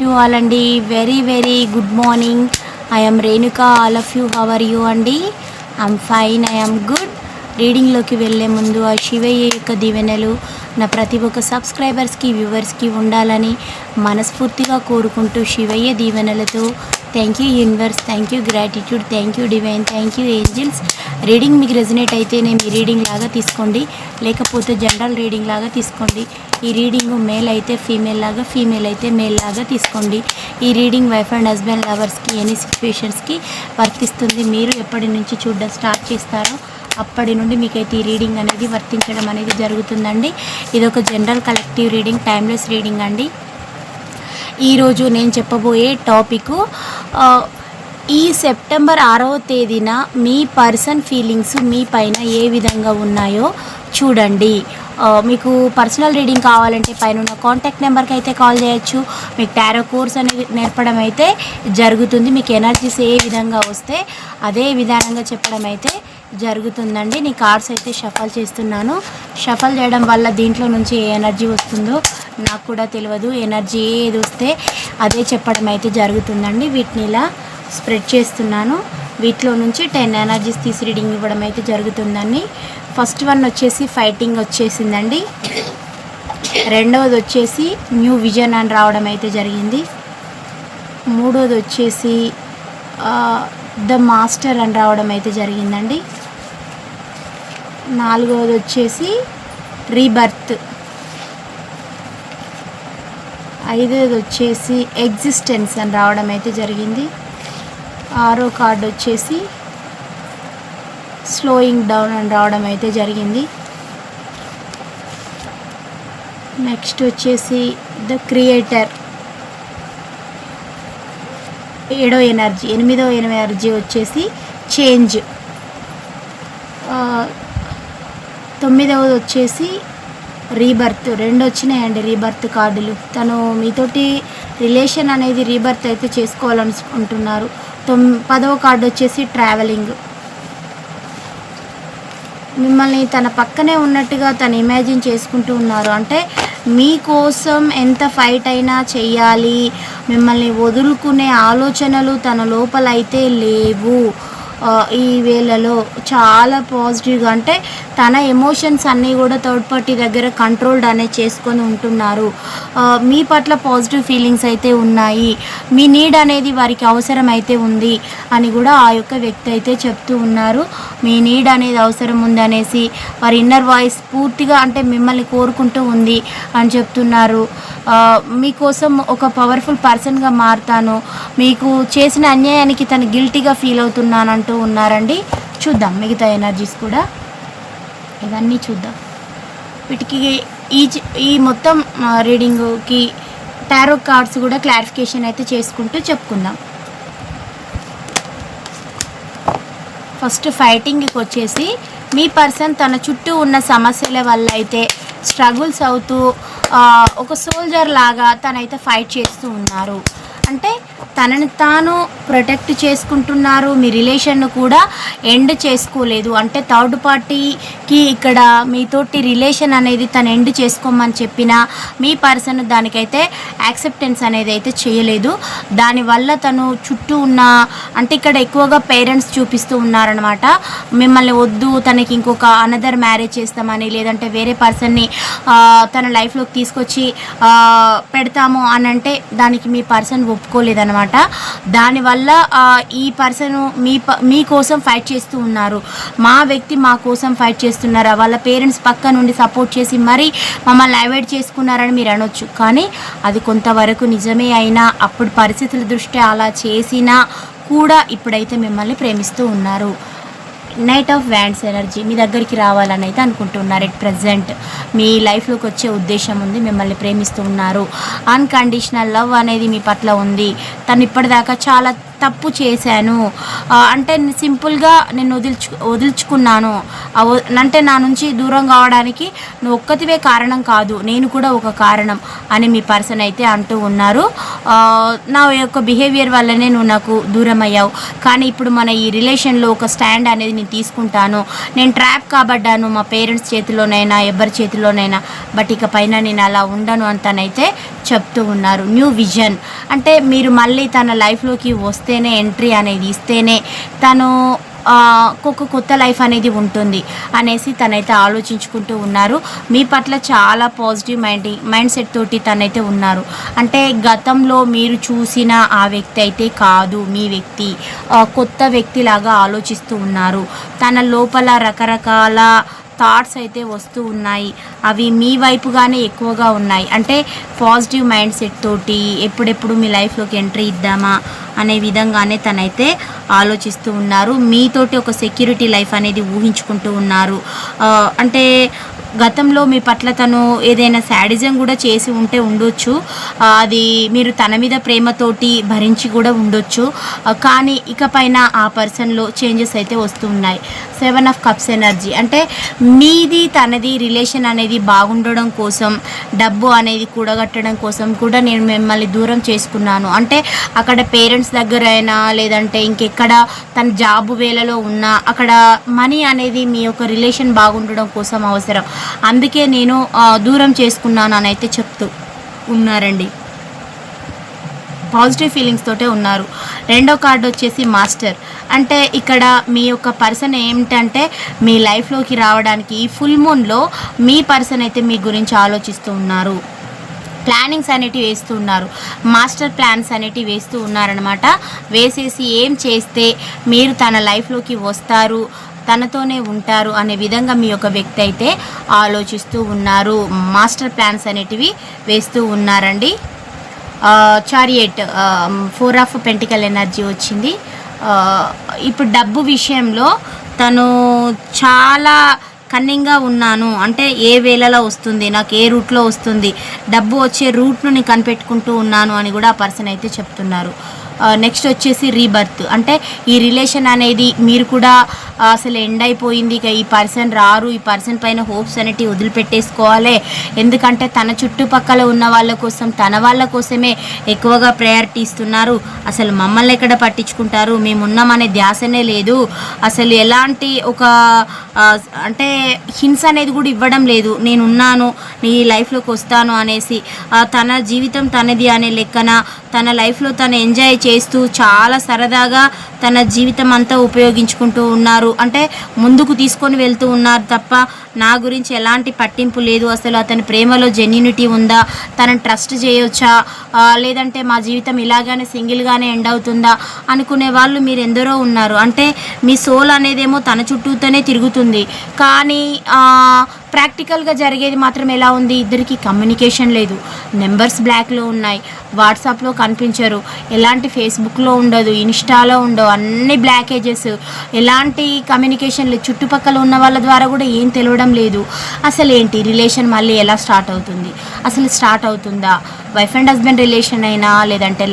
To all అండి. Very very good morning. I'm Renuka all of you. How are you అండి? I'm fine I'm good. రీడింగ్లోకి వెళ్ళే ముందు ఆ శివయ్య యొక్క దీవెనలు నా ప్రతి ఒక్క సబ్స్క్రైబర్స్కి వ్యూవర్స్కి ఉండాలని మనస్ఫూర్తిగా కోరుకుంటూ శివయ్య దీవెనలతో thank you universe thank you gratitude thank you divine thank you angels reading మీకు రెజినేట్ అయితేనే మీ రీడింగ్ లాగా తీసుకోండి. లేకపోతే జనరల్ రీడింగ్ లాగా తీసుకోండి. ఈ రీడింగ్ మేల్ అయితే ఫీమేల్ లాగా ఫీమేల్ అయితే మేల్ లాగా తీసుకోండి. ఈ రీడింగ్ వైఫ్ అండ్ హస్బెండ్ లవర్స్కి ఎనీ సిచ్యువేషన్స్కి వర్తిస్తుంది. మీరు ఎప్పటి నుంచి చూడడం స్టార్ట్ చేస్తారో అప్పటి నుండి మీకైతే ఈ రీడింగ్ అనేది వర్తించడం అనేది జరుగుతుందండి. ఇది ఒక general collective reading timeless reading అండి. ఈరోజు నేను చెప్పబోయే టాపిక్ ఈ సెప్టెంబర్ ఆరవ తేదీన మీ పర్సన్ ఫీలింగ్స్ మీ పైన ఏ విధంగా ఉన్నాయో చూడండి. మీకు పర్సనల్ రీడింగ్ కావాలంటే పైన ఉన్న కాంటాక్ట్ నెంబర్కి అయితే కాల్ చేయొచ్చు. మీకు టారో కోర్స్ అనేది నేర్పడం అయితే జరుగుతుంది. మీకు ఎనర్జీస్ ఏ విధంగా వస్తే అదే విధానంగా చెప్పడం అయితే జరుగుతుందండి. నీ కార్డ్స్ అయితే షఫల్ చేస్తున్నాను. షఫల్ చేయడం వల్ల దీంట్లో నుంచి ఏ ఎనర్జీ వస్తుందో నాకు కూడా తెలియదు. ఎనర్జీ ఏది వస్తే అదే చెప్పడం అయితే జరుగుతుందండి. వీటిని ఇలా స్ప్రెడ్ చేస్తున్నాను. వీటిలో నుంచి టెన్ ఎనర్జీస్ తీసి రీడింగ్ ఇవ్వడం అయితే జరుగుతుందండి. ఫస్ట్ వన్ వచ్చేసి ఫైటింగ్ వచ్చేసిందండి. రెండవది వచ్చేసి న్యూ విజన్ అని రావడం అయితే జరిగింది. మూడోది వచ్చేసి ద మాస్టర్ అని రావడం అయితే జరిగిందండి. నాలుగవది వచ్చేసి రీబర్త్. ఐదోది వచ్చేసి ఎగ్జిస్టెన్స్ అని రావడం అయితే జరిగింది. ఆరో కార్డు వచ్చేసి స్లోయింగ్ డౌన్ అని రావడం అయితే జరిగింది. నెక్స్ట్ వచ్చేసి ద క్రియేటర్. ఏడో ఎనర్జీ ఎనిమిదో ఎనర్జీ వచ్చేసి చేంజ్. తొమ్మిదవది వచ్చేసి రీబర్త్. రెండు వచ్చినాయండి రీబర్త్ కార్డులు. తను మీతోటి రిలేషన్ అనేది రీబర్త్ అయితే చేసుకోవాలనుకుంటున్నారు. తొమ్ పదవ కార్డు వచ్చేసి ట్రావెలింగ్. మిమ్మల్ని తన పక్కనే ఉన్నట్టుగా తను ఇమాజిన్ చేసుకుంటూ ఉన్నారు. అంటే మీకోసం ఎంత ఫైట్ అయినా చెయ్యాలి. మిమ్మల్ని వదులుకునే ఆలోచనలు తన లోపల అయితే లేవు. ఈ వేళలో చాలా పాజిటివ్గా అంటే తన ఎమోషన్స్ అన్నీ కూడా థర్డ్ పార్టీ దగ్గర కంట్రోల్డ్ అనేది చేసుకొని ఉంటున్నారు. మీ పట్ల పాజిటివ్ ఫీలింగ్స్ అయితే ఉన్నాయి. మీ నీడ్ అనేది వారికి అవసరం అయితే ఉంది అని కూడా ఆ యొక్క వ్యక్తి అయితే చెప్తూ ఉన్నారు. మీ నీడ్ అనేది అవసరం ఉంది అనేసి వారి ఇన్నర్ వాయిస్ పూర్తిగా అంటే మిమ్మల్ని కోరుకుంటూ ఉంది అని చెప్తున్నారు. మీకోసం ఒక పవర్ఫుల్ పర్సన్గా మారుతాను. మీకు చేసిన అన్యాయానికి తను గిల్టీగా ఫీల్ అవుతున్నాను అంటూ ఉన్నారండి. చూద్దాం మిగతా ఎనర్జీస్ కూడా. ఇవన్నీ చూద్దాం. వీటికి ఈ ఈ మొత్తం రీడింగ్కి టారో కార్డ్స్ కూడా క్లారిఫికేషన్ అయితే చేసుకుంటూ చెప్పుకుందాం. ఫస్ట్ ఫైటింగ్కి వచ్చేసి మీ పర్సన్ తన చుట్టూ ఉన్న సమస్యల వల్ల అయితే స్ట్రగుల్స్ అవుతూ ఒక సోల్జర్ లాగా తనైతే ఫైట్ చేస్తూ ఉన్నారు. అంటే తనని తాను ప్రొటెక్ట్ చేసుకుంటున్నారు మీ రిలేషన్ను కూడా ఎండ్ చేసుకోలేదు. అంటే థర్డ్ పార్టీకి ఇక్కడ మీతోటి రిలేషన్ అనేది తను ఎండ్ చేసుకోమని చెప్పినా మీ పర్సన్ దానికైతే యాక్సెప్టెన్స్ అనేది అయితే చేయలేదు. దానివల్ల తను చుట్టూ ఉన్న అంటే ఇక్కడ ఎక్కువగా పేరెంట్స్ చూపిస్తూ ఉన్నారనమాట మిమ్మల్ని వద్దు తనకి ఇంకొక అనదర్ మ్యారేజ్ చేస్తామని లేదంటే వేరే పర్సన్ని తన లైఫ్లోకి తీసుకొచ్చి పెడతాము అని అంటే దానికి మీ పర్సన్ ఒప్పుకోలేదనమాట దానివల్ల ఈ పర్సన్ మీ ప- మీకోసం ఫైట్ చేస్తూ ఉన్నారు. మా వ్యక్తి మా కోసం ఫైట్ చేస్తున్నారా. వాళ్ళ పేరెంట్స్ పక్క నుండి సపోర్ట్ చేసి మరీ మమ్మల్ని అవాయిడ్ చేసుకున్నారని మీరు అనొచ్చు. కానీ అది కొంతవరకు నిజమే అయినా అప్పుడు పరిస్థితుల దృష్ట్యా అలా చేసినా కూడా ఇప్పుడైతే మిమ్మల్ని ప్రేమిస్తూ ఉన్నారు. నైట్ ఆఫ్ వ్యాండ్స్ ఎనర్జీ మీ దగ్గరికి రావాలని అయితే అనుకుంటున్నారు ఎట్ ప్రజెంట్ మీ లైఫ్లోకి వచ్చే ఉద్దేశం ఉంది మిమ్మల్ని ప్రేమిస్తూ ఉన్నారు. అన్కండిషనల్ లవ్ అనేది మీ పట్ల ఉంది. తను ఇప్పటిదాకా చాలా తప్పు చేశాను. అంటే సింపుల్గా నేను వదిల్చు వదిల్చుకున్నాను. అంటే నా నుంచి దూరం కావడానికి నువ్వు ఒక్కతివే కారణం కాదు నేను కూడా ఒక కారణం అని మీ పర్సన్ అయితే అంటూ ఉన్నారు. నా యొక్క బిహేవియర్ వల్లనే నువ్వు నాకు దూరం అయ్యావు కానీ ఇప్పుడు మన ఈ రిలేషన్లో ఒక స్టాండ్ అనేది నేను తీసుకుంటాను. నేను ట్రాప్ కాబడ్డాను మా పేరెంట్స్ చేతిలోనైనా ఎవరి చేతిలోనైనా. బట్ ఇక పైన నేను అలా ఉండను అంతనైతే చెప్తూ ఉన్నారు. New vision. అంటే మీరు మళ్ళీ తన లైఫ్లోకి వస్తే ఇస్తేనే ఎంట్రీ అనేది ఇస్తేనే తను ఒక కొత్త లైఫ్ అనేది ఉంటుంది అనేసి తనైతే ఆలోచించుకుంటూ ఉన్నారు. మీ పట్ల చాలా పాజిటివ్ మైండ్ మైండ్ సెట్ తోటి తనైతే ఉన్నారు. అంటే గతంలో మీరు చూసిన ఆ వ్యక్తి అయితే కాదు మీ వ్యక్తి. కొత్త వ్యక్తిలాగా ఆలోచిస్తూ ఉన్నారు. తన లోపల రకరకాల థాట్స్ అయితే వస్తూ ఉన్నాయి. అవి మీ వైపుగానే ఎక్కువగా ఉన్నాయి. అంటే పాజిటివ్ మైండ్ సెట్ తోటి ఎప్పుడెప్పుడు మీ లైఫ్లోకి ఎంట్రీ ఇద్దామా అనే విధంగానే తనైతే ఆలోచిస్తూ ఉన్నారు. మీతోటి ఒక సెక్యూరిటీ లైఫ్ అనేది ఊహించుకుంటూ ఉన్నారు. అంటే గతంలో మీ పట్ల తను ఏదైనా శాడిజం కూడా చేసి ఉంటే ఉండొచ్చు. అది మీరు తన మీద ప్రేమతోటి భరించి కూడా ఉండొచ్చు. కానీ ఇకపైన ఆ పర్సన్లో చేంజెస్ అయితే వస్తూ ఉన్నాయి సెవెన్ ఆఫ్ కప్స్ ఎనర్జీ. అంటే మీది తనది రిలేషన్ అనేది బాగుండడం కోసం డబ్బు అనేది కూడగట్టడం కోసం కూడా నేను మిమ్మల్ని దూరం చేసుకున్నాను. అంటే అక్కడ పేరెంట్స్ దగ్గర అయినా లేదంటే ఇంకెక్కడ తన జాబ్ వేలలో ఉన్నా అక్కడ మనీ అనేది మీ యొక్క రిలేషన్ బాగుండడం కోసం అవసరం. అందుకే నేను దూరం చేసుకున్నాను అని అయితే చెప్తూ ఉన్నారండి. పాజిటివ్ ఫీలింగ్స్ తోటే ఉన్నారు. రెండో కార్డు వచ్చేసి మాస్టర్. అంటే ఇక్కడ మీ యొక్క పర్సన్ ఏమిటంటే మీ లైఫ్లోకి రావడానికి ఈ ఫుల్ మూన్లో మీ పర్సన్ అయితే మీ గురించి ఆలోచిస్తూ ఉన్నారు. ప్లానింగ్స్ అనేటివి వేస్తూ ఉన్నారు. మాస్టర్ ప్లాన్స్ అనేటివి వేస్తూ ఉన్నారనమాట. వేసేసి ఏం చేస్తే మీరు తన లైఫ్లోకి వస్తారు? తనతోనే ఉంటారు అనే విధంగా మీ యొక్క వ్యక్తి అయితే ఆలోచిస్తూ ఉన్నారు. మాస్టర్ ప్లాన్స్ అనేటివి వేస్తూ ఉన్నారండి. Chariot four of pentacle energy వచ్చింది. ఇప్పుడు డబ్బు విషయంలో తను చాలా కన్నింగ్గా ఉన్నాను. అంటే ఏ వేళలో వస్తుంది నాకు ఏ రూట్లో వస్తుంది డబ్బు వచ్చే రూట్ను నేను కనిపెట్టుకుంటూ ఉన్నాను అని కూడా ఆ పర్సన్ అయితే చెప్తున్నారు. నెక్స్ట్ వచ్చేసి రీబర్త్ అంటే ఈ రిలేషన్ అనేది మీరు కూడా అసలు ఎండ్ అయిపోయింది. ఇక ఈ పర్సన్ రారు. ఈ పర్సన్ పైన హోప్స్ అనేటివి వదిలిపెట్టేసుకోవాలి. ఎందుకంటే తన చుట్టుపక్కల ఉన్న వాళ్ళ కోసం తన వాళ్ళ కోసమే ఎక్కువగా ప్రయారిటీ ఇస్తున్నారు. అసలు మమ్మల్ని ఎక్కడ పట్టించుకుంటారు? మేము ఉన్నామనే ధ్యాసనే లేదు. అసలు ఎలాంటి ఒక అంటే హింస అనేది కూడా ఇవ్వడం లేదు. నేను ఉన్నాను నీ లైఫ్లోకి వస్తాను అనేసి. తన జీవితం తనది అనే లెక్కన తన లైఫ్లో తను ఎంజాయ్ చేస్తూ చాలా సరదాగా తన జీవితం అంతా ఉపయోగించుకుంటూ ఉన్నారు. అంటే ముందుకు తీసుకొని వెళ్తూ ఉన్నారు తప్ప నా గురించి ఎలాంటి పట్టింపు లేదు. అసలు అతని ప్రేమలో జెన్యునిటీ ఉందా? తనని ట్రస్ట్ చేయొచ్చా? లేదంటే మా జీవితం ఇలాగానే సింగిల్గానే ఎండ్ అవుతుందా? అనుకునే వాళ్ళు మీరు ఎందరో ఉన్నారు. అంటే మీ సోల్ అనేదేమో తన చుట్టూతోనే తిరుగుతుంది. కానీ ప్రాక్టికల్గా జరిగేది మాత్రం ఎలా ఉంది? ఇద్దరికి కమ్యూనికేషన్ లేదు. నెంబర్స్ బ్లాక్లో ఉన్నాయి. వాట్సాప్లో కనిపించరు. ఎలాంటి ఫేస్బుక్లో ఉండదు ఇన్స్టాలో ఉండవు అన్ని బ్లాకేజెస్ ఎలాంటి కమ్యూనికేషన్లు చుట్టుపక్కల ఉన్న వాళ్ళ ద్వారా కూడా ఏం తెలియడం లేదు. అసలు ఏంటి రిలేషన్ మళ్ళీ ఎలా స్టార్ట్ అవుతుంది? అసలు స్టార్ట్ అవుతుందా? వైఫ్ అండ్ హస్బెండ్ రిలేషన్ అయినా లేదంటే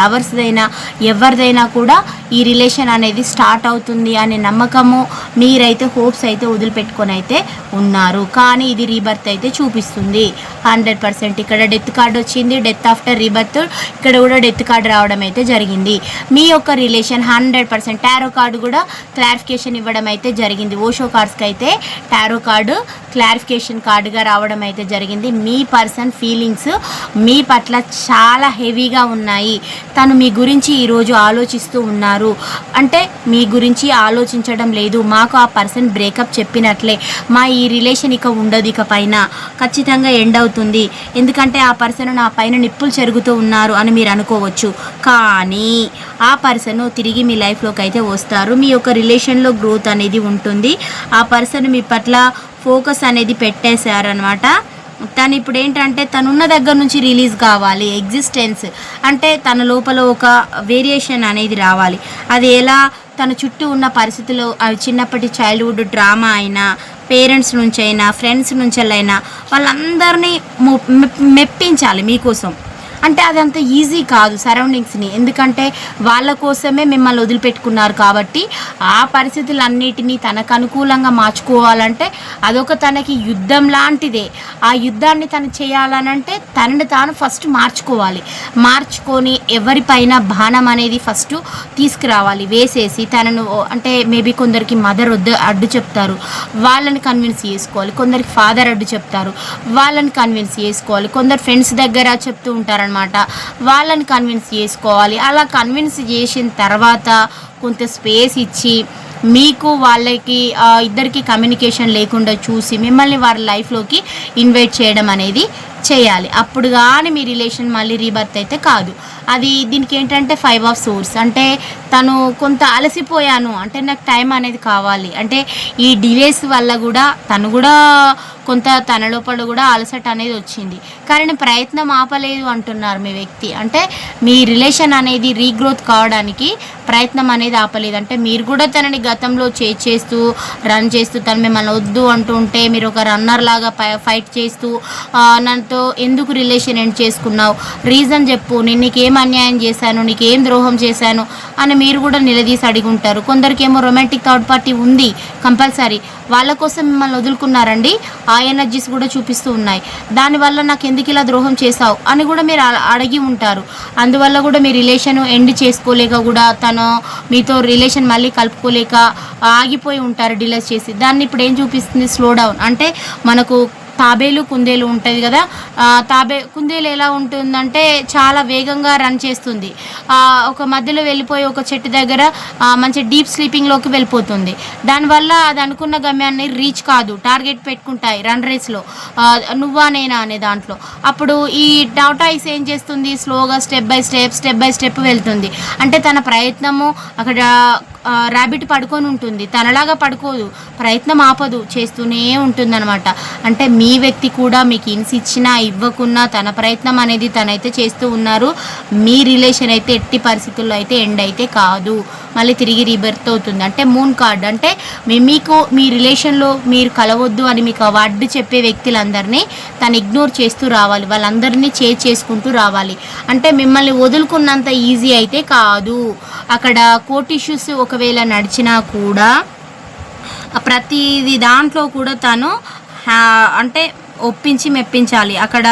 లవర్స్దైనా ఎవరిదైనా కూడా ఈ రిలేషన్ అనేది స్టార్ట్ అవుతుంది అనే నమ్మకము మీరైతే హోప్స్ అయితే వదిలిపెట్టుకొని అయితే ఉన్నారు. కానీ ఇది రీబర్త్ అయితే చూపిస్తుంది. హండ్రెడ్ పర్సెంట్ ఇక్కడ డెత్ కార్డ్ వచ్చింది. డెత్ ఆఫ్టర్ రీబర్త్ ఇక్కడ కూడా డెత్ కార్డ్ రావడం అయితే జరిగింది. మీ యొక్క relation hundred percent tarot card కూడా క్లారిఫికేషన్ ఇవ్వడం అయితే జరిగింది. ఓషో కార్డ్స్కి అయితే టారో కార్డు క్లారిఫికేషన్ కార్డుగా రావడం అయితే జరిగింది. మీ పర్సన్ ఫీలింగ్స్ మీ పట్ల చాలా హెవీగా ఉన్నాయి. తను మీ గురించి ఈరోజు ఆలోచిస్తూ ఉన్నారు. అంటే మీ గురించి ఆలోచించడం లేదు. మాకు ఆ పర్సన్ బ్రేకప్ చెప్పినట్లే. మా ఈ రిలేషన్ ఇక ఉండదు ఇక పైన ఖచ్చితంగా ఎండ్ అవుతుంది. ఎందుకంటే ఆ పర్సన్ నా పైన నిప్పులు చెరుగుతూ ఉన్నారు అని మీరు అనుకోవచ్చు. కానీ ఆ పర్సన్ తిరిగి మీ లైఫ్లోకి అయితే వస్తారు. మీ యొక్క రిలేషన్లో గ్రోత్ అనేది ఉంటుంది. ఆ పర్సన్ మీ పట్ల ఫోకస్ అనేది పెట్టేశారనమాట తను ఇప్పుడు ఏంటంటే తనున్న దగ్గర నుంచి రిలీజ్ కావాలి ఎగ్జిస్టెన్స్ అంటే తన లోపల ఒక వేరియేషన్ అనేది రావాలి. అది ఎలా తన చుట్టూ ఉన్న పరిస్థితులు అవి చిన్నప్పటి చైల్డ్హుడ్ డ్రామా అయినా పేరెంట్స్ నుంచి అయినా ఫ్రెండ్స్ నుంచి అయినా వాళ్ళందరినీ మెప్- మెప్పించాలి మీకోసం. అంటే అదంత ఈజీ కాదు సరౌండింగ్స్ని ఎందుకంటే వాళ్ళ కోసమే మిమ్మల్ని వదిలిపెట్టుకున్నారు కాబట్టి ఆ పరిస్థితులన్నిటినీ తనకు అనుకూలంగా మార్చుకోవాలంటే అదొక తనకి యుద్ధం లాంటిదే. ఆ యుద్ధాన్ని తను చేయాలనంటే తనని తాను ఫస్ట్ మార్చుకోవాలి. మార్చుకొని ఎవరిపైన బాణం అనేది ఫస్ట్ తీసుకురావాలి. వేసేసి తనను అంటే మేబీ కొందరికి మదర్ వద్ద అడ్డు చెప్తారు. వాళ్ళని కన్విన్స్ చేసుకోవాలి. కొందరికి ఫాదర్ అడ్డు చెప్తారు. వాళ్ళని కన్విన్స్ చేసుకోవాలి. కొందరు ఫ్రెండ్స్ దగ్గర చెప్తూ ఉంటారనమాట వాళ్ళని కన్విన్స్ చేసుకోవాలి. అలా కన్విన్స్ చేసిన తర్వాత కొంత స్పేస్ ఇచ్చి మీకు వాళ్ళకి ఇద్దరికి కమ్యూనికేషన్ లేకుండా చూసి మిమ్మల్ని వారి లైఫ్లోకి ఇన్వైట్ చేయడం అనేది చేయాలి. అప్పుడు కానీ మీ రిలేషన్ మళ్ళీ రీబర్త్ అయితే కాదు. అది దీనికి ఏంటంటే ఫైవ్ ఆఫ్ సోర్స్ అంటే తను కొంత అలసిపోయాను. అంటే నాకు టైం అనేది కావాలి. అంటే ఈ డిలేస్ వల్ల కూడా తను కూడా కొంత తన లోపల కూడా అలసట అనేది వచ్చింది. కానీ ప్రయత్నం ఆపలేదు అంటున్నారు మీ వ్యక్తి. అంటే మీ రిలేషన్ అనేది రీగ్రోత్ కావడానికి ప్రయత్నం అనేది ఆపలేదు. అంటే మీరు కూడా తనని గతంలో చే చేస్తూ రన్ చేస్తూ తను మిమ్మల్ని వద్దు అంటూ ఉంటే మీరు ఒక రన్నర్ లాగా ఫైట్ చేస్తూ నాతో ఎందుకు రిలేషన్ ఎండ్ చేసుకున్నావు? రీజన్ చెప్పు. నేను నీకేం అన్యాయం చేశాను? నీకేం ద్రోహం చేశాను? అని మీరు కూడా నిలదీసి అడిగి ఉంటారు కొందరికి ఏమో రొమాంటిక్ థర్డ్ పార్టీ ఉంది కంపల్సరీ వాళ్ళ కోసం మిమ్మల్ని వదులుకున్నారండి. ఆ ఎనర్జీస్ కూడా చూపిస్తూ ఉన్నాయి. దానివల్ల నాకు ఎందుకు ఇలా ద్రోహం చేశావు అని కూడా మీరు అడిగి ఉంటారు. అందువల్ల కూడా మీ రిలేషన్ ఎండ్ చేసుకోలేక కూడా తను మీతో రిలేషన్ మళ్ళీ కలుపుకోలేక ఆగిపోయి ఉంటారు డిలేస్ చేసి. దాన్ని ఇప్పుడు ఏం చూపిస్తుంది? స్లో డౌన్ అంటే మనకు తాబేలు కుందేలు ఉంటుంది కదా తాబే కుందేలు ఎలా ఉంటుందంటే చాలా వేగంగా రన్ చేస్తుంది. ఒక మధ్యలో వెళ్ళిపోయి ఒక చెట్టు దగ్గర మంచి డీప్ స్లీపింగ్లోకి వెళ్ళిపోతుంది. దానివల్ల అది అనుకున్న గమ్యాన్ని రీచ్ కాదు టార్గెట్ పెట్టుకుంటాయి రన్ రేస్లో నువ్వా నేనా అనే దాంట్లో. అప్పుడు ఈ టాటాయిస్ ఏం చేస్తుంది? స్లోగా step by step step by step వెళ్తుంది. అంటే తన ప్రయత్నము అక్కడ ర్యాబిట్ పడుకొని ఉంటుంది. తనలాగా పడుకోదు. ప్రయత్నం ఆపదు. చేస్తూనే ఉంటుందన్నమాట. అంటే మీ వ్యక్తి కూడా మీకు ఇన్స్ ఇచ్చినా ఇవ్వకున్నా తన ప్రయత్నం అనేది తనైతే చేస్తూ ఉన్నారు. మీ రిలేషన్ అయితే ఎట్టి పరిస్థితుల్లో అయితే ఎండ్ అయితే కాదు. మళ్ళీ తిరిగి రీబర్త్ అవుతుంది. అంటే మూన్ కార్డ్ అంటే మీకు మీ రిలేషన్లో మీరు కలవద్దు అని మీకు అవార్డు చెప్పే వ్యక్తులందరినీ తను ఇగ్నోర్ చేస్తూ రావాలి. వాళ్ళందరినీ చేజ్ చేసుకుంటూ రావాలి. అంటే మిమ్మల్ని వదులుకున్నంత ఈజీ అయితే కాదు. అక్కడ కోర్ట్ ఇష్యూస్ ఒకవేళ నడిచినా కూడా ప్రతిది దాంట్లో కూడా తను అంటే ఒప్పించి మెప్పించాలి. అక్కడ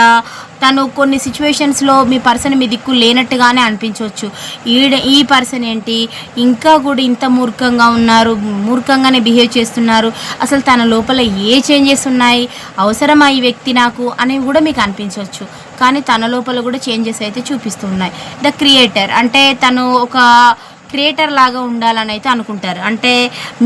తను కొన్ని సిచ్యువేషన్స్లో మీ పర్సన్ మీ దిక్కు లేనట్టుగానే అనిపించవచ్చు ఈడ ఈ పర్సన్ ఏంటి? ఇంకా కూడా ఇంత మూర్ఖంగా ఉన్నారు మూర్ఖంగానే బిహేవ్ చేస్తున్నారు. అసలు తన లోపల ఏ చేంజెస్ ఉన్నాయి? అవసరమా ఈ వ్యక్తి నాకు? అనేవి కూడా మీకు అనిపించవచ్చు కానీ తన లోపల కూడా చేంజెస్ అయితే చూపిస్తూ ఉన్నాయి. ద క్రియేటర్ అంటే తను ఒక క్రియేటర్ లాగా ఉండాలని అయితే అనుకుంటారు. అంటే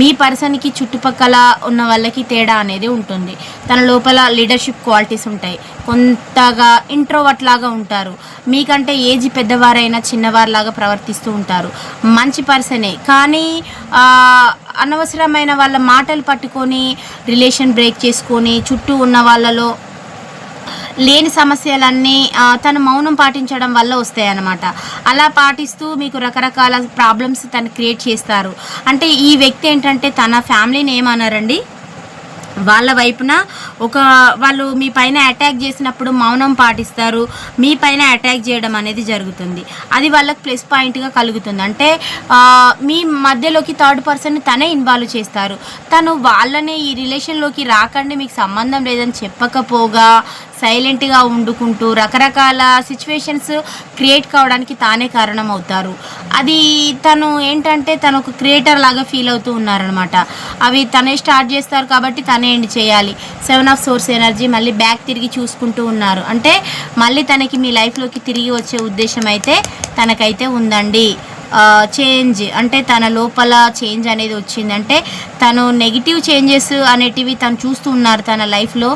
మీ పర్సన్కి చుట్టుపక్కల ఉన్న వాళ్ళకి తేడా అనేది ఉంటుంది. తన లోపల లీడర్షిప్ క్వాలిటీస్ ఉంటాయి. కొంతగా ఇంట్రోవర్ట్ లాగా ఉంటారు. మీకంటే ఏజ్ పెద్దవారైనా చిన్నవారిలాగా ప్రవర్తిస్తూ ఉంటారు. మంచి పర్సనే. కానీ అనవసరమైన వాళ్ళ మాటలు పట్టుకొని రిలేషన్ బ్రేక్ చేసుకొని చుట్టూ ఉన్న వాళ్ళలో లేని సమస్యలన్నీ తను మౌనం పాటించడం వల్ల వస్తాయి అన్నమాట అలా పాటిస్తూ మీకు రకరకాల ప్రాబ్లమ్స్ తను క్రియేట్ చేస్తారు. అంటే ఈ వ్యక్తి ఏంటంటే తన ఫ్యామిలీని ఏమన్నారండి? వాళ్ళ వైపున ఒక వాళ్ళు మీ పైన అటాక్ చేసినప్పుడు మౌనం పాటిస్తారు. మీ పైన అటాక్ చేయడం అనేది జరుగుతుంది. అది వాళ్ళకి ప్లస్ పాయింట్గా కలుగుతుంది. అంటే మీ మధ్యలోకి థర్డ్ పర్సన్ తనే ఇన్వాల్వ్ చేస్తారు. తను వాళ్ళని ఈ రిలేషన్లోకి రాకండి మీకు సంబంధం లేదని చెప్పకపోగా సైలెంట్గా వండుకుంటూ రకరకాల సిచ్యువేషన్స్ క్రియేట్ కావడానికి తానే కారణం అవుతారు అది తను ఏంటంటే తను ఒక క్రియేటర్ లాగా ఫీల్ అవుతూ ఉన్నారనమాట అవి తనే స్టార్ట్ చేస్తారు కాబట్టి తనే ఎండ్ చేయాలి. సెవెన్ ఆఫ్ సోర్స్ ఎనర్జీ మళ్ళీ బ్యాక్ తిరిగి చూసుకుంటూ ఉన్నారు. అంటే మళ్ళీ తనకి మీ లైఫ్లోకి తిరిగి వచ్చే ఉద్దేశం అయితే తనకైతే ఉందండి. చేంజ్ అంటే తన లోపల చేంజ్ అనేది వచ్చింది అంటే తను నెగిటివ్ చేంజెస్ అనేటివి తను చూస్తూ ఉన్నారు తన లైఫ్లో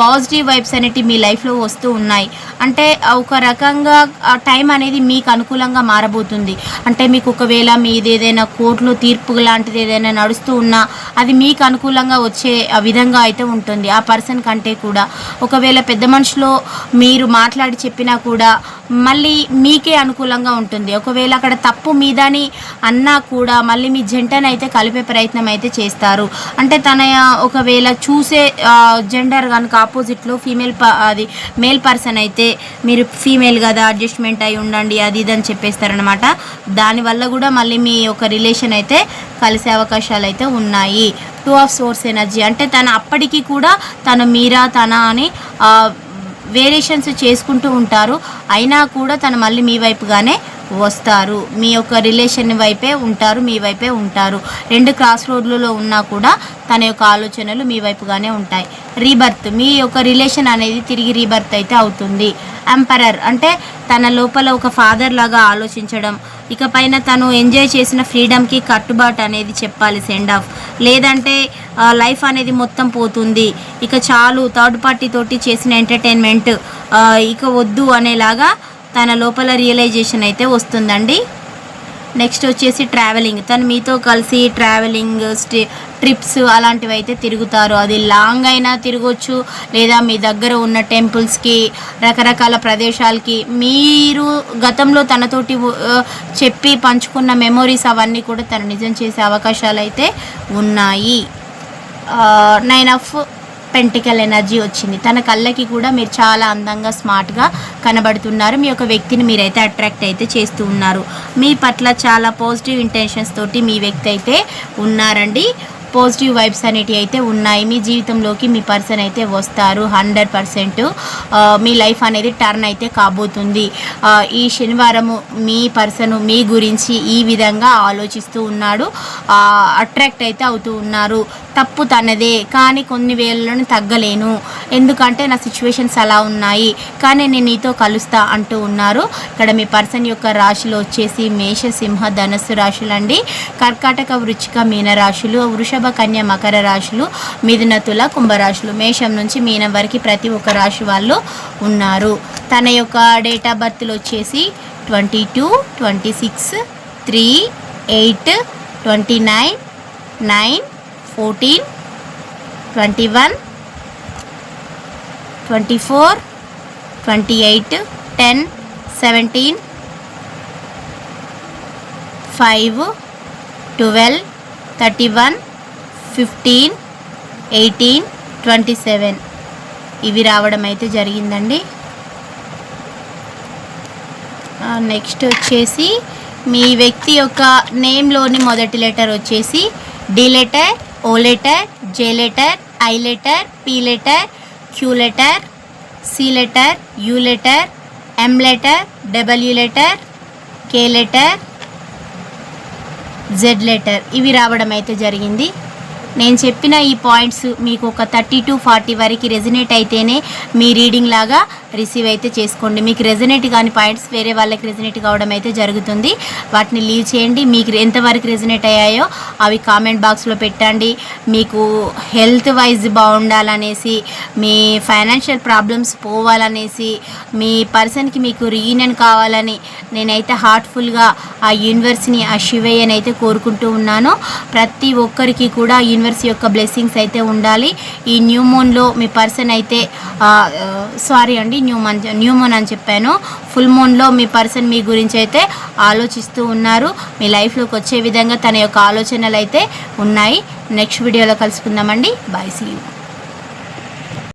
పాజిటివ్ వైబ్స్ అనేవి మీ లైఫ్లో వస్తూ ఉన్నాయి. అంటే ఒక రకంగా ఆ టైం అనేది మీకు అనుకూలంగా మారబోతుంది. అంటే మీకు ఒకవేళ మీది ఏదైనా కోర్టులో తీర్పు లాంటిది ఏదైనా నడుస్తూ ఉన్నా అది మీకు అనుకూలంగా వచ్చే విధంగా అయితే ఉంటుంది. ఆ పర్సన్ కంటే కూడా. ఒకవేళ పెద్ద మనుషులో మీరు మాట్లాడి చెప్పినా కూడా మళ్ళీ మీకే అనుకూలంగా ఉంటుంది. ఒకవేళ అక్కడ తప్పు మీదని అన్నా కూడా మళ్ళీ మీ జంటను అయితే కలిపే ప్రయత్నం అయితే చేస్తారు. అంటే తన ఒకవేళ చూసే జెండర్ కనుక ఆపోజిట్లో ఫీమేల్ ప అది మేల్ పర్సన్ అయితే మీరు ఫీమేల్ కదా అడ్జస్ట్మెంట్ అయి ఉండండి అది ఇది అని చెప్పేస్తారనమాట దానివల్ల కూడా మళ్ళీ మీ యొక్క రిలేషన్ అయితే కలిసే అవకాశాలు అయితే ఉన్నాయి. టూ ఆఫ్ సోర్స్ ఎనర్జీ అంటే తన అప్పటికి కూడా తను మీరా తన అని వేరియేషన్స్ చేసుకుంటూ ఉంటారు. అయినా కూడా తను మళ్ళీ మీ వైపుగానే వస్తారు. మీ యొక్క రిలేషన్ వైపే ఉంటారు మీ వైపే ఉంటారు. రెండు క్రాస్ రోడ్లలో ఉన్నా కూడా తన యొక్క ఆలోచనలు మీ వైపుగానే ఉంటాయి. రీబర్త్ మీ యొక్క రిలేషన్ అనేది తిరిగి రీబర్త్ అయితే అవుతుంది. ఎంపరర్ అంటే తన లోపల ఒక ఫాదర్ లాగా ఆలోచించడం ఇక పైన తను ఎంజాయ్ చేసిన ఫ్రీడమ్కి కట్టుబాటు అనేది చెప్పాలి సెండ్ ఆఫ్. లేదంటే లైఫ్ అనేది మొత్తం పోతుంది. ఇక చాలు థర్డ్ పార్టీ తోటి చేసిన ఎంటర్టైన్మెంట్ ఇక వద్దు అనేలాగా తన లోపల రియలైజేషన్ అయితే వస్తుందండి. నెక్స్ట్ వచ్చేసి ట్రావెలింగ్ తను మీతో కలిసి ట్రావెలింగ్ స్టే ట్రిప్స్ అలాంటివి అయితే తిరుగుతారు. అది లాంగ్ అయినా తిరగచ్చు లేదా మీ దగ్గర ఉన్న టెంపుల్స్కి రకరకాల ప్రదేశాలకి. మీరు గతంలో తనతోటి చెప్పి పంచుకున్న మెమొరీస్ అవన్నీ కూడా తను నిజం చేసే అవకాశాలు అయితే ఉన్నాయి నైన్ ఆఫ్ పెంటికల్ ఎనర్జీ వచ్చింది. తన కళ్ళకి కూడా మీరు చాలా అందంగా స్మార్ట్గా కనబడుతున్నారు. మీ యొక్క వ్యక్తిని మీరైతే అట్రాక్ట్ అయితే చేస్తూ ఉన్నారు. మీ పట్ల చాలా పాజిటివ్ ఇంటెన్షన్స్ తోటి మీ వ్యక్తి అయితే ఉన్నారండి. పాజిటివ్ వైబ్స్ అనేటివి అయితే ఉన్నాయి. మీ జీవితంలోకి మీ పర్సన్ అయితే వస్తారు. హండ్రెడ్ పర్సెంట్ మీ లైఫ్ అనేది టర్న్ అయితే కాబోతుంది. ఈ శనివారము మీ పర్సన్ మీ గురించి ఈ విధంగా ఆలోచిస్తూ ఉన్నాడు. అట్రాక్ట్ అయితే అవుతూ ఉన్నారు. తప్పు తనదే కానీ కొన్ని వేళ్ళను తగ్గలేను. ఎందుకంటే నా సిచ్యువేషన్స్ అలా ఉన్నాయి. కానీ నేను నీతో కలుస్తా అంటూ ఉన్నారు. ఇక్కడ మీ పర్సన్ యొక్క రాశులు వచ్చేసి మేష సింహ ధనస్సు రాశులు అండి కర్కాటక వృచ్చిక మీన రాశులు వృషభ కన్య మకర రాశులు మిథున తుల కుంభరాశులు మేషం నుంచి మీనం వరకు ప్రతి ఒక్క రాశి వాళ్ళు ఉన్నారు. తన యొక్క డేట్ ఆఫ్ బర్త్లు వచ్చేసి twenty two twenty six three eight twenty nine nine fourteen twenty one twenty four twenty eight ten seventeen five twelve thirty one fifteen eighteen twenty seven ఇవి రావడం అయితే జరిగిందండి నెక్స్ట్ వచ్చేసి మీ వ్యక్తి యొక్క నేమ్లోని మొదటి లెటర్ వచ్చేసి D letter O letter J letter I letter P letter Q letter C letter U letter M letter W letter K letter Z letter ఇవి రావడం అయితే జరిగింది. నేను చెప్పిన ఈ పాయింట్స్ మీకు ఒక థర్టీ టు ఫార్టీ వరకు రెజినేట్ అయితేనే మీ రీడింగ్ లాగా రిసీవ్ అయితే చేసుకోండి. మీకు రెజినేట్ కాని పాయింట్స్ వేరే వాళ్ళకి రెజినేట్ కావడం అయితే జరుగుతుంది. వాటిని లీవ్ చేయండి. మీకు ఎంతవరకు రెజినేట్ అయ్యాయో అవి కామెంట్ బాక్స్లో పెట్టండి. మీకు హెల్త్ వైజ్ బాగుండాలనేసి మీ ఫైనాన్షియల్ ప్రాబ్లమ్స్ పోవాలనేసి మీ పర్సన్కి మీకు రీయూనియన్ కావాలని నేనైతే హార్ట్ఫుల్గా ఆ యూనివర్స్ని ఆ శివయ్యని అయితే కోరుకుంటూ ఉన్నాను. ప్రతి ఒక్కరికి కూడా యూనివర్స్ యూనివర్స్ యొక్క బ్లెస్సింగ్స్ అయితే ఉండాలి. ఈ న్యూ మూన్లో మీ పర్సన్ అయితే సారీ అండి న్యూ మన్ న్యూ మూన్ అని చెప్పాను. ఫుల్ మూన్లో మీ పర్సన్ మీ గురించి అయితే ఆలోచిస్తూ ఉన్నారు. మీ లైఫ్లోకి వచ్చే విధంగా తన యొక్క ఆలోచనలు అయితే ఉన్నాయి. నెక్స్ట్ వీడియోలో కలుసుకుందామండి. Bye see you.